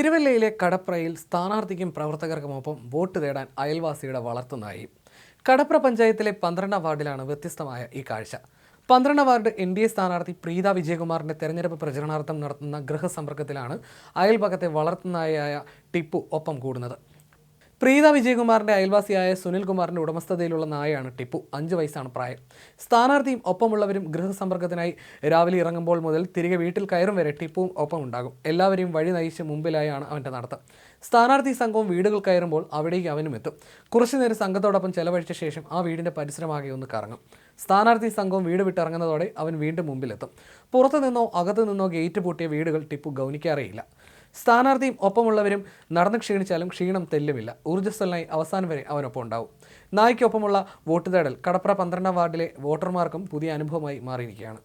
തിരുവല്ലയിലെ കടപ്രയിൽ സ്ഥാനാർത്ഥിക്കും പ്രവർത്തകർക്കുമൊപ്പം vote തേടാൻ അയൽവാസിയുടെ വളർത്തുന്നായി കടപ്ര പഞ്ചായത്തിലെ പന്ത്രണ്ടാം വാർഡിലാണ് വ്യത്യസ്തമായ ഈ കാഴ്ച. പന്ത്രണ്ടാം വാർഡ് എൻ ഡി എ സ്ഥാനാർത്ഥി പ്രീത വിജയകുമാറിന്റെ തെരഞ്ഞെടുപ്പ് പ്രചരണാർത്ഥം നടത്തുന്ന ഗൃഹസമ്പർക്കത്തിലാണ് അയൽപക്കത്തെ വളർത്തുനായായ ടിപ്പു ഒപ്പം കൂടുന്നത്. പ്രീത വിജയകുമാറിന്റെ അയൽവാസിയായ സുനിൽകുമാറിന്റെ ഉടമസ്ഥതയിലുള്ള നായയാണ് ടിപ്പു. അഞ്ച് വയസ്സാണ് പ്രായം. സ്ഥാനാർത്ഥിയും ഒപ്പമുള്ളവരും ഗൃഹസമ്പർക്കത്തിനായി രാവിലെ ഇറങ്ങുമ്പോൾ മുതൽ തിരികെ വീട്ടിൽ കയറും വരെ ടിപ്പുവും ഒപ്പം ഉണ്ടാകും എല്ലാവരെയും വഴി നയിച്ച് മുമ്പിലായാണ് അവന്റെ നടത്തം. സ്ഥാനാർത്ഥി സംഘവും വീടുകൾ കയറുമ്പോൾ അവിടേക്ക് അവനും എത്തും. കുറച്ചുനേരം സംഘത്തോടൊപ്പം ചെലവഴിച്ച ശേഷം ആ വീടിന്റെ പരിസരമാകെ ഒന്ന് കറങ്ങും. സ്ഥാനാർത്ഥി സംഘവും വീട് വിട്ടിറങ്ങുന്നതോടെ അവൻ വീണ്ടും മുമ്പിലെത്തും. പുറത്തു നിന്നോ അകത്തു നിന്നോ ഗേറ്റ് പൂട്ടിയ വീടുകൾ ടിപ്പു ഗൗനിക്കാറേയില്ല. സ്ഥാനാർത്ഥിയും ഒപ്പമുള്ളവരും നടന്ന് ക്ഷീണിച്ചാലും ക്ഷീണം തെല്ലുമില്ല. ഊർജസ്വലനായി അവസാനം വരെ അവനൊപ്പം ഉണ്ടാവും. നായ്ക്കൊപ്പമുള്ള വോട്ട് തേടൽ കടപ്ര പന്ത്രണ്ടാം വാർഡിലെ വോട്ടർമാർക്കും പുതിയ അനുഭവമായി മാറിയിരിക്കുകയാണ്.